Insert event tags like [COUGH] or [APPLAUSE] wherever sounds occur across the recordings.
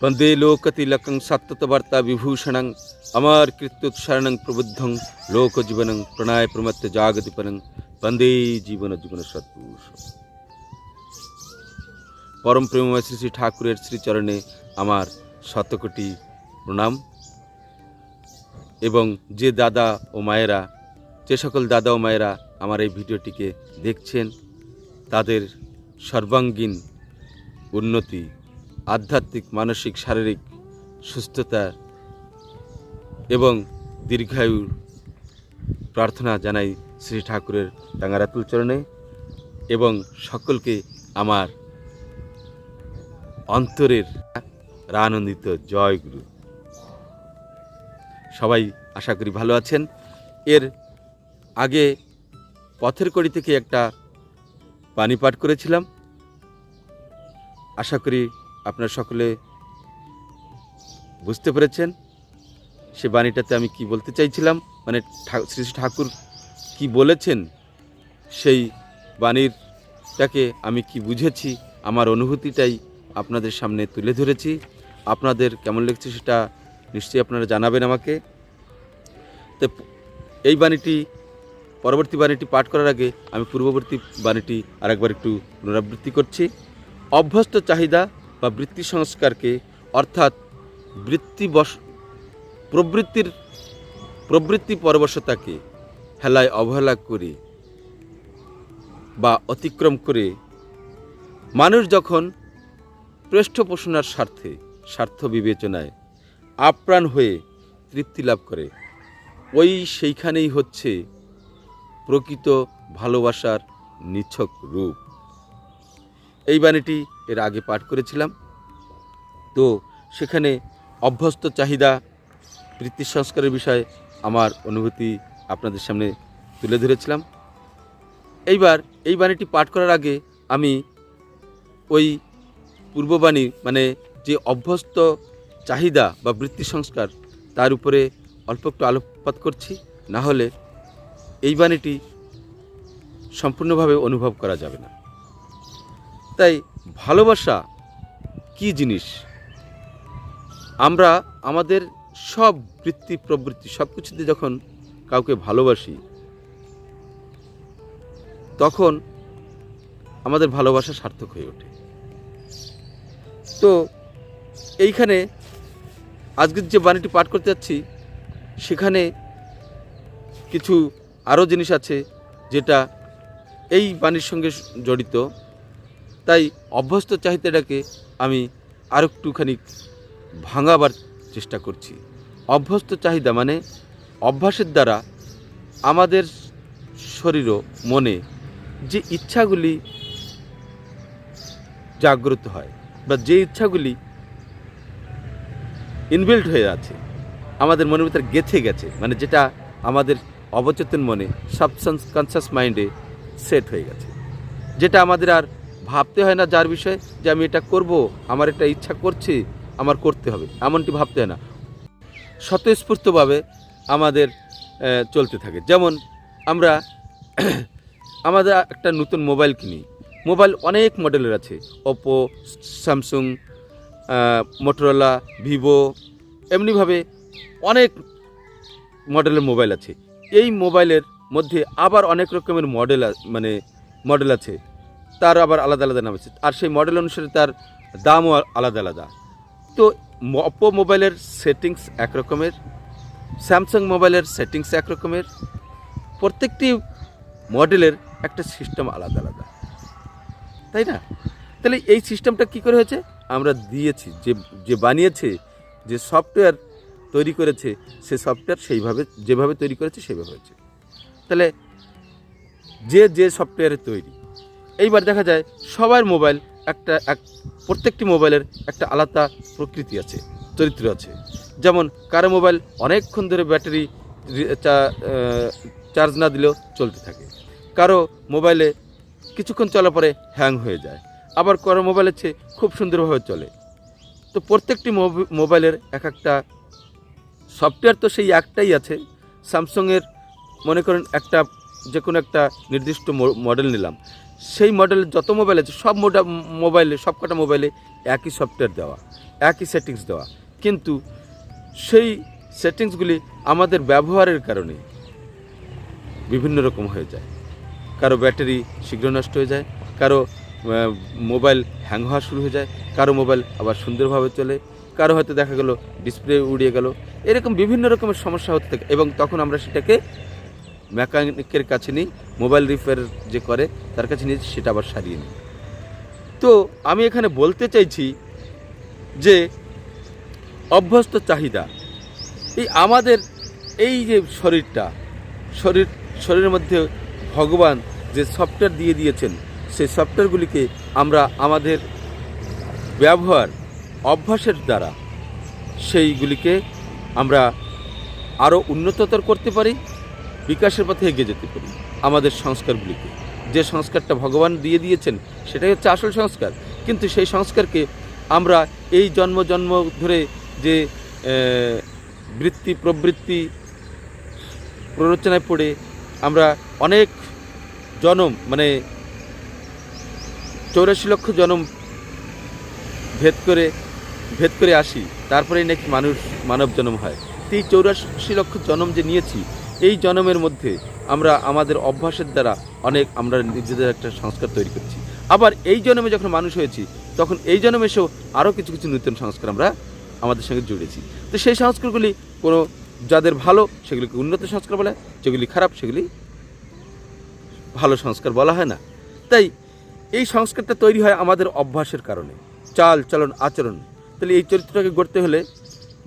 বন্দে লোকতিলকং সত্যতবর্তা বিভূষণং আমার কৃত্যুৎসরণং প্রবুদ্ধং লোকজীবনং প্রণয় প্রমত্য জাগতিপনং বন্দে জীবন জীবন সৎপুরুষ পরম প্রেমময় শ্রী শ্রী ঠাকুরের শ্রীচরণে আমার শতকোটি প্রণাম এবং যে দাদা ও মায়েরা, যে সকল দাদা ও মায়েরা আমার এই ভিডিওটিকে দেখছেন, তাদের সর্বাঙ্গীন উন্নতি আধ্যাত্মিক, মানসিক, শারীরিক সুস্থতা এবং দীর্ঘায়ুর প্রার্থনা জানাই শ্রী ঠাকুরের রাঙারাতুল চরণে এবং সকলকে আমার অন্তরের আনন্দিত জয় গুরু। সবাই আশা করি ভালো আছেন। এর আগে পথের কড়ি থেকে একটা পানি পাঠ করেছিলাম। আশা করি আপনারা সকলে বুঝতে পেরেছেন সে বাণীটাতে আমি কি বলতে চাইছিলাম? মানে শ্রী ঠাকুর কি বলেছেন? সেই বাণীরটাকে আমি কি বুঝেছি? আমার অনুভূতিটাই আপনাদের সামনে তুলে ধরেছি। আপনাদের কেমন লেগেছে সেটা নিশ্চয়ই আপনারা জানাবেন আমাকে। তো এই বাণীটি, পরবর্তী বাণীটি পাঠ করার আগে আমি পূর্ববর্তী বাণীটি আরেকবার একটু পুনরাবৃত্তি করছি। অভ্যস্ত চাহিদা বা বৃত্তি সংস্কারকে, অর্থাৎ বৃত্তি বস প্রবৃত্তির, প্রবৃত্তি পরবশতাকে হেলায় অবহেলা করে বা অতিক্রম করে, মানুষ যখন পৃষ্ঠপোষণার স্বার্থে, স্বার্থ বিবেচনায় আপ্রাণ হয়ে তৃপ্তি লাভ করে, ওই সেইখানেই হচ্ছে প্রকৃত ভালোবাসার নিছক রূপ। এই বাণীটি এর আগে পাঠ করেছিলাম। তো সেখানে অভ্যস্ত চাহিদা বৃত্তি সংস্কারের বিষয়ে আমার অনুভূতি আপনাদের সামনে তুলে ধরেছিলাম। এইবার, এই বাণীটি পাঠ করার আগে আমি ওই পূর্ববাণী মানে যে অভ্যস্ত চাহিদা বা বৃত্তি সংস্কার, তার উপরে অল্প একটু আলোকপাত করছি। না হলে এই বাণীটি সম্পূর্ণভাবে অনুভব করা যাবে না। তাই ভালোবাসা কি জিনিস? আমরা আমাদের সব বৃত্তি, প্রবৃত্তি সব কিছুতে যখন কাউকে ভালোবাসি, তখন আমাদের ভালোবাসা সার্থক হয়ে ওঠে। তো এইখানে আজকের যে বাণীটি পাঠ করতে যাচ্ছি, সেখানে কিছু আরও জিনিস আছে যেটা এই বাণীর সঙ্গে জড়িত। তাই অভ্যস্ত চাহিদাটাকে আমি আর একটুখানি ভাঙাবার চেষ্টা করছি। অভ্যস্ত চাহিদা মানে অভ্যাসের দ্বারা আমাদের শরীর মনে যে ইচ্ছাগুলি জাগ্রত হয় বা যে ইচ্ছাগুলি ইনবিল্ট হয়ে আছে, আমাদের মনের ভিতরে গেথে গেছে মানে যেটা আমাদের অবচেতন মনে সাবকনসিয়াস মাইন্ডে সেট হয়ে গেছে, যেটা আমাদের আর ভাবতে হয় না যার বিষয়ে যে আমি এটা করব, আমার এটা ইচ্ছা করছে, আমার করতে হবে। এমনটি ভাবতে হয় না। স্বতঃস্ফূর্তভাবে আমাদের চলতে থাকে। যেমন আমরা [CLEARS THROAT] আমাদের একটা নতুন মোবাইল কিনি। মোবাইল অনেক মডেলের আছে। ওপো স্যামসুং মোটরোলা ভিভো এমনিভাবে অনেক মডেলের মোবাইল আছে। এই মোবাইলের মধ্যে আবার অনেক রকমের মডেল মানে মডেল আছে। তার আবার আলাদা আলাদা নাম আছে আর সেই মডেল অনুসারে তার দামও আলাদা আলাদা। তো অপো মোবাইলের সেটিংস এক রকমের স্যামসাং মোবাইলের সেটিংস এক রকমের প্রত্যেকটি মডেলের একটা সিস্টেম আলাদা আলাদা। তাই না? তাহলে এই সিস্টেমটা কি করে হয়েছে? আমরা দিয়েছি, যে যে বানিয়েছে, যে সফটওয়্যার তৈরি করেছে, সে সফটওয়্যার সেইভাবে, যেভাবে তৈরি করেছে সেভাবে হয়েছে। তাহলে যে যে সফটওয়্যারে তৈরি এইবার দেখা যায় সবার মোবাইল একটা, এক, প্রত্যেকটি মোবাইলের একটা আলাদা প্রকৃতি আছে, চরিত্র আছে। যেমন কারও মোবাইল অনেকক্ষণ ধরে ব্যাটারি চার্জ না দিলেও চলতে থাকে। কারও মোবাইলে কিছুক্ষণ চলার পরে হ্যাং হয়ে যায়। আবার কারও মোবাইলের চেয়ে খুব সুন্দরভাবে চলে। তো প্রত্যেকটি মোব- মোবাইলের এক একটা সফটওয়্যার তো সেই একটাই আছে। স্যামসংয়ের মনে করেন একটা যে কোনো একটা নির্দিষ্ট মডেল নিলাম। সেই মডেলের যত মোবাইল আছে, সব মোবাইলে সব কটা মোবাইলে একই সফটওয়্যার দেওয়া, একই সেটিংস দেওয়া। কিন্তু সেই সেটিংসগুলি আমাদের ব্যবহারের কারণে বিভিন্ন রকম হয়ে যায়। কারও ব্যাটারি শীঘ্র নষ্ট হয়ে যায়, কারও মোবাইল হ্যাং হওয়া শুরু হয়ে যায়, কারও মোবাইল আবার সুন্দরভাবে চলে, কারও হয়তো দেখা গেল ডিসপ্লে উড়িয়ে গেল। এরকম বিভিন্ন রকমের সমস্যা হতে থাকে এবং তখন আমরা সেটাকে মেকানিকের কাছে নিই, মোবাইল রিপেয়ার যে করে, তার কাছে নিয়ে সেটা আবার সারিয়ে নিই। তো আমি এখানে বলতে চাইছি যে অভ্যস্ত চাহিদা, এই আমাদের এই যে শরীরটা, শরীর, শরীরের মধ্যে ভগবান যে সফটওয়্যার দিয়ে দিয়েছেন, সেই সফটওয়্যারগুলিকে আমরা আমাদের ব্যবহার, অভ্যাসের দ্বারা, সেইগুলিকে আমরা আরও উন্নততর করতে পারি। বিকাশের পথে এগিয়ে যেতে পারি। আমাদের সংস্কারগুলিকে। যে সংস্কারটা ভগবান দিয়ে দিয়েছেন, সেটাই হচ্ছে আসল সংস্কার। কিন্তু সেই সংস্কারকে আমরা এই জন্ম জন্ম ধরে যে বৃত্তি প্রবৃত্তি প্ররোচনায় পড়ে আমরা অনেক জনম মানে চৌরাশি লক্ষ জনম ভেদ করে ভেদ করে আসি। তারপরেই নাকি মানুষ মানব জন্ম হয়। এই চৌরাশি লক্ষ জনম যে নিয়েছি এই জনমের মধ্যে আমরা আমাদের অভ্যাসের দ্বারা অনেক আমরা নিজেদের একটা সংস্কার তৈরি করছি। আবার এই জন্মে যখন মানুষ হয়েছি, তখন এই জন্মে এসেও আরও কিছু কিছু নূতন সংস্কার আমরা আমাদের সঙ্গে জুড়েছি। তো সেই সংস্কারগুলি কোনো যাদের ভালো, সেগুলিকে উন্নত সংস্কার বলা যেগুলি খারাপ, সেগুলি ভালো সংস্কার বলা হয় না। তাই এই সংস্কারটা তৈরি হয় আমাদের অভ্যাসের কারণে। চাল, চলন, আচরণ। তাহলে এই চরিত্রটাকে গড়তে হলে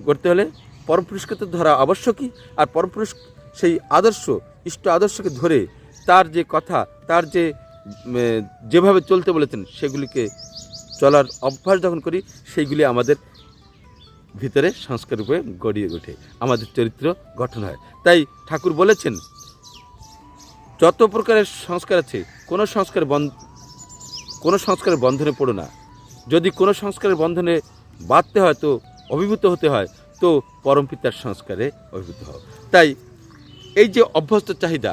গড়তে হলে পরপুরুষকে তো ধরা আবশ্যকই, আর পরপুরুষ সেই আদর্শ, ইষ্ট আদর্শকে ধরে তার যে কথা, তার যে যেভাবে চলতে বলেছেন, সেগুলিকে চলার অভ্যাস যখন করি, সেইগুলি আমাদের ভিতরে সংস্কার রূপে গড়িয়ে ওঠে। আমাদের চরিত্র গঠন হয়। তাই ঠাকুর বলেছেন, যত প্রকারের সংস্কার আছে, কোনো সংস্কার বন্ধ কোনো সংস্কারের বন্ধনে পড়ো না। যদি কোনো সংস্কারের বন্ধনে বাঁধতে হয়, তো অভিভূত হতে হয়, তো পরমপিতার সংস্কারে অভিভূত হও। তাই এই যে অভ্যস্ত চাহিদা,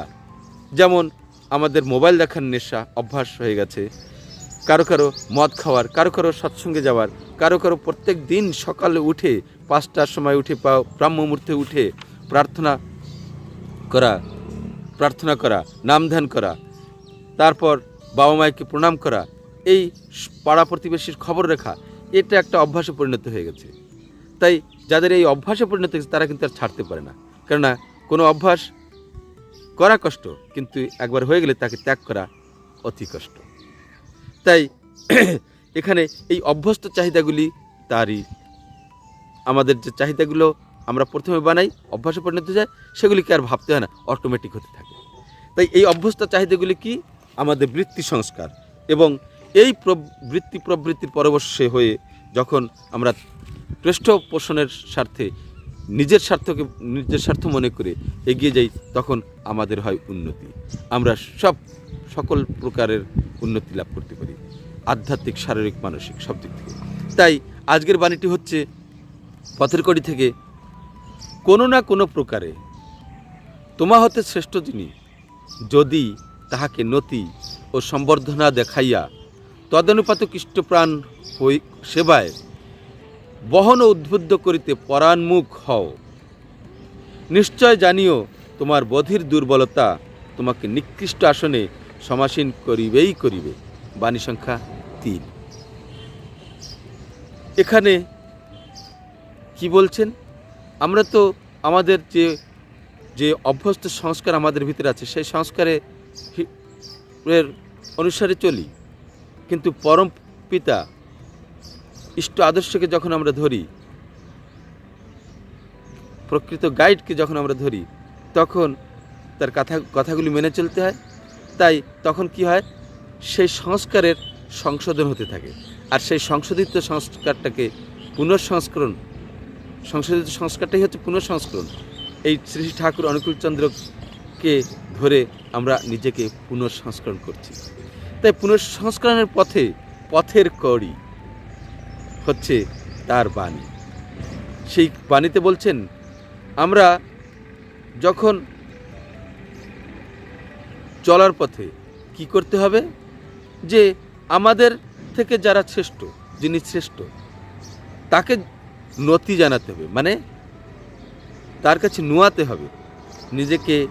যেমন আমাদের মোবাইল দেখার নেশা অভ্যাস হয়ে গেছে, কারও কারও মদ খাওয়ার, কারও কারও সৎসঙ্গে যাওয়ার, কারও কারও প্রত্যেক দিন সকালে উঠে পাঁচটার সময় উঠে ব্রাহ্ম মুহূর্তে উঠে প্রার্থনা করা প্রার্থনা করা, নাম ধ্যান করা, তারপর বাবা মায়কে প্রণাম করা, এই পাড়া প্রতিবেশীর খবর রেখা, এটা একটা অভ্যাসে পরিণত হয়ে গেছে। তাই যাদের এই অভ্যাসে পরিণত হয়েছে, তারা কিন্তু আর ছাড়তে পারে না। কেননা কোনো অভ্যাস করা কষ্ট, কিন্তু একবার হয়ে গেলে তাকে ত্যাগ করা অতি কষ্ট। তাই [CLEARS THROAT] এখানে এই অভ্যস্ত চাহিদাগুলি তারই। আমাদের যে চাহিদাগুলো আমরা প্রথমে বানাই, অভ্যাসে পরিণত যায়, সেগুলিকে আর ভাবতে হয় না অটোমেটিক হতে থাকে। তাই এই অভ্যস্ত চাহিদাগুলি কি? আমাদের বৃত্তি সংস্কার এবং এই বৃত্তি প্রবৃত্তির পরবশ্যে হয়ে যখন আমরা পৃষ্ঠ পোষণের স্বার্থে নিজের স্বার্থকে, নিজের স্বার্থ মনে করে এগিয়ে যাই, তখন আমাদের হয় উন্নতি। আমরা সব সকল প্রকারের উন্নতি লাভ করতে পারি, আধ্যাত্মিক, শারীরিক, মানসিক, সব দিক থেকে। তাই আজকের বাণীটি হচ্ছে, পথের কড়ি থেকে কোনো না কোনো প্রকারে তোমা হতে শ্রেষ্ঠ যিনি, যদি তাহাকে নতি ও সম্বর্ধনা দেখাইয়া তদনুপাত কৃষ্টপ্রাণ হই সেবায় বহন উদ্বুদ্ধ করিতে পরাণমুখ হও। নিশ্চয় জানিও, তোমার বধির দুর্বলতা তোমাকে নিকৃষ্ট আসনে সমাসীন করিবেই করিবে। বাণী সংখ্যা তিন। এখানে কি বলছেন? আমরা তো আমাদের যে যে অভ্যস্ত সংস্কার আমাদের ভিতরে আছে, সেই সংস্কারে এর অনুসারে চলি। কিন্তু পরম পিতা ইষ্ট আদর্শকে যখন আমরা ধরি, প্রকৃত গাইডকে যখন আমরা ধরি, তখন তার কথা, কথাগুলি মেনে চলতে হয়। তাই তখন কি হয়? সেই সংস্কারের সংশোধন হতে থাকে। আর সেই সংশোধিত সংস্কারটাকে পুনঃসংস্করণ, সংশোধিত সংস্কারটাই হচ্ছে পুনঃসংস্করণ। এই শ্রী শ্রী ঠাকুর অনুকূলচন্দ্রকে ধরে আমরা নিজেকে পুনঃসংস্করণ করছি। তাই পুনঃসংস্করণের পথে, পথের কড়ি। হচ্ছে তার বাণী। সেই বাণীতে বলছেন, আমরা যখন চলার পথে কি করতে হবে? যে আমাদের থেকে যারা শ্রেষ্ঠ, যিনি শ্রেষ্ঠ, তাকে নতি জানাতে হবে। মানে তার কাছে নোয়াতে হবে। নিজেকে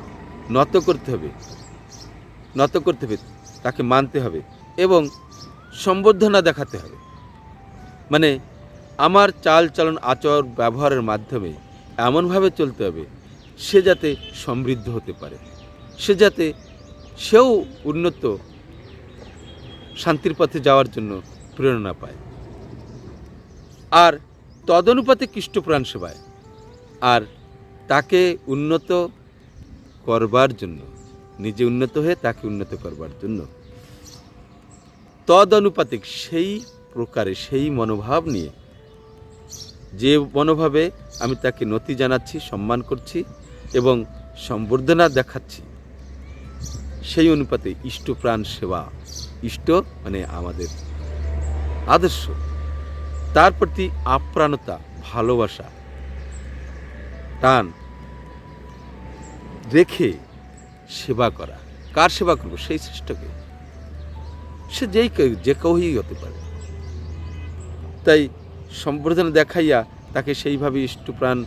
নত করতে হবে। নত করতে হবে, তাকে মানতে হবে এবং সম্বর্ধনা দেখাতে হবে। মানে আমার চাল চলন আচর ব্যবহারের মাধ্যমে এমনভাবে চলতে হবে, সে যাতে সমৃদ্ধ হতে পারে। সে যাতে সেও উন্নত শান্তির পথে যাওয়ার জন্য প্রেরণা পায়। আর তদনুপাতে খ্রিস্টপ্রাণ সেবায়। আর তাকে উন্নত করবার জন্য, নিজে উন্নত হয়ে তাকে উন্নত করবার জন্য। তদনুপাতিক সেই প্রকারে সেই মনোভাব নিয়ে। যে মনোভাবে আমি তাকে নতি জানাচ্ছি, সম্মান করছি এবং সম্বর্ধনা দেখাচ্ছি, সেই অনুপাতে ইষ্টপ্রাণ সেবা, ইষ্ট মানে আমাদের আদর্শ। তার প্রতি আপ্রাণতা, ভালোবাসা, টান রেখে সেবা করা। কার সেবা করব? সেই শ্রেষ্ঠকে। সে যেই যে কেউই হতে পারে। তাই সম্বর্ধনা দেখাইয়া তাকে সেইভাবে ইষ্টপ্রাণ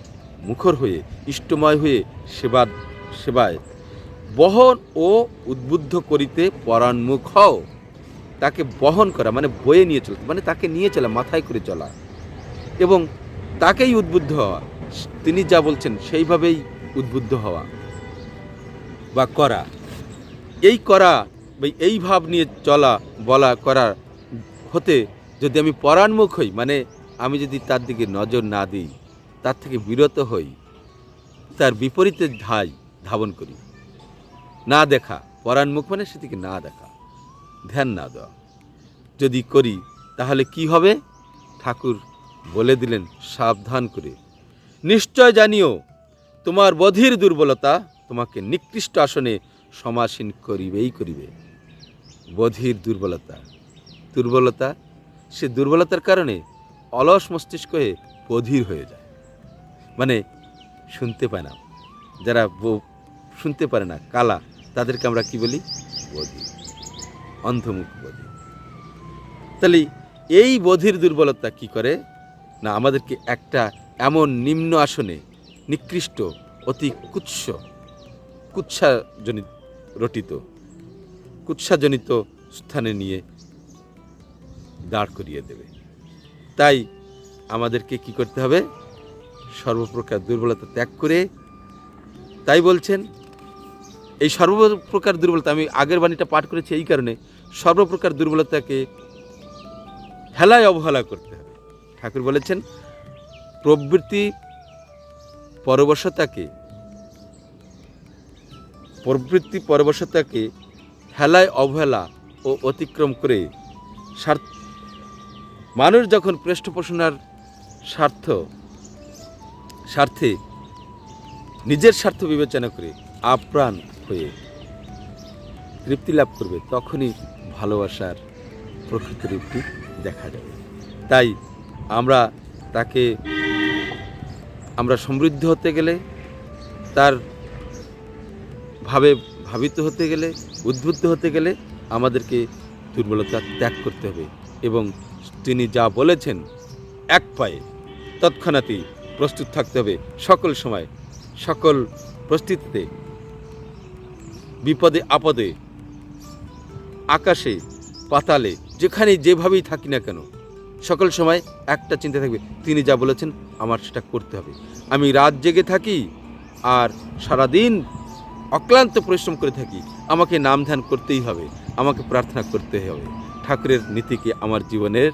মুখর হয়ে, ইষ্টময় হয়ে সেবা সেবায় বহন ও উদ্বুদ্ধ করিতে পরাণমুখ হও। তাকে বহন করা মানে বয়ে নিয়ে চলতে মানে তাকে নিয়ে চলা, মাথায় করে চলা। এবং তাকেই উদ্বুদ্ধ হওয়া, তিনি যা বলছেন সেইভাবেই উদ্বুদ্ধ হওয়া বা করা। এই করা বা এই ভাব নিয়ে চলা, বলা, করা হতে যদি আমি পরাণমুখ হই মানে আমি যদি তার দিকে নজর না দিই, তার থেকে বিরত হই, তার বিপরীতে ধাই ধাবন করি। না দেখা, পরাণমুখ মানে সেদিকে না দেখা। ধ্যান না দেওয়া। যদি করি, তাহলে কি হবে? ঠাকুর বলে দিলেন, সাবধান করে। নিশ্চয় জানিও, তোমার বধির দুর্বলতা তোমাকে নিকৃষ্ট আসনে সমাসীন করিবেই করিবে। বধির দুর্বলতা। দুর্বলতা সে দুর্বলতার কারণে অলস মস্তিষ্ক হয়ে বধির হয়ে যায়। মানে শুনতে পায় না। যারা শুনতে পারে না, কালা, তাদেরকে আমরা কি বলি? বধির। অন্ধমুখ বধির। তাহলে এই বধির দুর্বলতা কি করে? না, আমাদেরকে একটা এমন নিম্ন আসনে নিকৃষ্ট, অতি কুৎস, কুৎসাজনিত, রটিত, কুৎসাজনিত স্থানে নিয়ে দাঁড় করিয়ে দেবে। তাই আমাদেরকে কি করতে হবে? সর্বপ্রকার দুর্বলতা ত্যাগ করে তাই বলছেন, এই সর্বপ্রকার দুর্বলতা, আমি আগের বাণীটা পাঠ করেছি এই কারণে, সর্বপ্রকার দুর্বলতাকে হেলায় অবহেলা করতে হবে। ঠাকুর বলেছেন, প্রবৃত্তি পরবশতাকে প্রবৃত্তি পরবশতাকে হেলায় অবহেলা ও অতিক্রম করে স্বার্থ মানুষ যখন পৃষ্ঠপোষণার স্বার্থ, স্বার্থে নিজের স্বার্থ বিবেচনা করে আপ্রাণ হয়ে তৃপ্তি লাভ করবে, তখনই ভালোবাসার প্রকৃত রূপটি দেখা যাবে। তাই আমরা তাকে, আমরা সমৃদ্ধ হতে গেলে, তার ভাবে ভাবিত হতে গেলে, উদ্বুদ্ধ হতে গেলে আমাদেরকে দুর্বলতা ত্যাগ করতে হবে এবং তিনি যা বলেছেন এক পায়ে তৎক্ষণাৎই প্রস্তুত থাকতে হবে সকল সময়, সকল পরিস্থিতিতে বিপদে, আপদে, আকাশে, পাতালে, যেখানে যেভাবেই থাকি না কেন, সকল সময় একটা চিন্তা থাকবে, তিনি যা বলেছেন আমার সেটা করতে হবে। আমি রাত জেগে থাকি আর সারাদিন অক্লান্ত পরিশ্রম করে থাকি, আমাকে নাম ধ্যান করতেই হবে, আমাকে প্রার্থনা করতে হবে। ঠাকুরের নীতিকে আমার জীবনের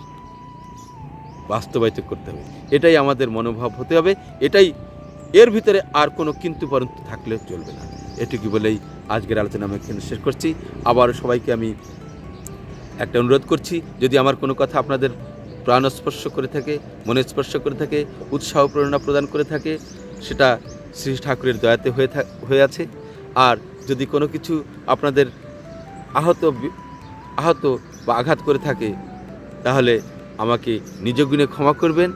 বাস্তবায়িত করতে হবে। এটাই আমাদের মনোভাব হতে হবে। এটাই এর ভিতরে আর কোনো কিন্তু পরন্তু থাকলে চলবে না। এটুকু বলেই আজকের আলোচনা আমি এখানে শেষ করছি। আবার সবাইকে আমি একটা অনুরোধ করছি, যদি আমার কোনো কথা আপনাদের প্রাণস্পর্শ করে থাকে, মনে স্পর্শ করে থাকে, উৎসাহ প্রেরণা প্রদান করে থাকে, সেটা শ্রী ঠাকুরের দয়াতে হয়ে হয়ে আছে। আর যদি কোনো কিছু আপনাদের আহত আহত বা আঘাত করে থাকে, তাহলে আমাকে নিজ গুণে ক্ষমা করবেন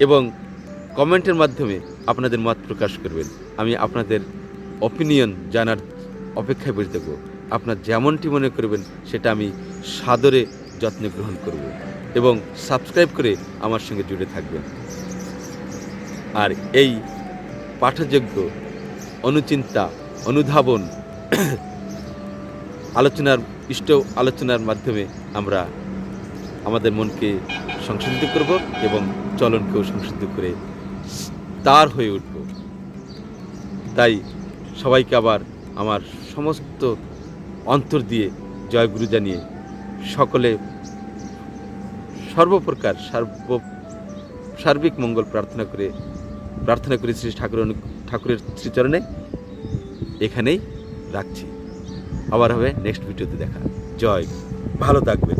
এবং কমেন্টের মাধ্যমে আপনাদের মত প্রকাশ করবেন। আমি আপনাদের অপিনিয়ন জানার অপেক্ষায় বসে থাকব। আপনার যেমনটি মনে করবেন, সেটা আমি সাদরে যত্নে গ্রহণ করব এবং সাবস্ক্রাইব করে আমার সঙ্গে জুড়ে থাকবেন। আর এই পাঠযোগ্য অনুচিন্তা, অনুধাবন, [COUGHS] আলোচনার, ইষ্ট আলোচনার মাধ্যমে আমরা আমাদের মনকে সংশোধিত করব এবং চলনকেও সংশোধিত করে তার হয়ে উঠব। তাই সবাইকে আবার আমার সমস্ত অন্তর দিয়ে জয়গুরু জানিয়ে সকলে সর্বপ্রকার সর্ব সার্বিক মঙ্গল প্রার্থনা করে প্রার্থনা করে শ্রী ঠাকুর ঠাকুরের শ্রীচরণে এখানেই রাখছি। আবার হবে নেক্সট ভিডিওতে দেখা। জয়। ভালো থাকবেন।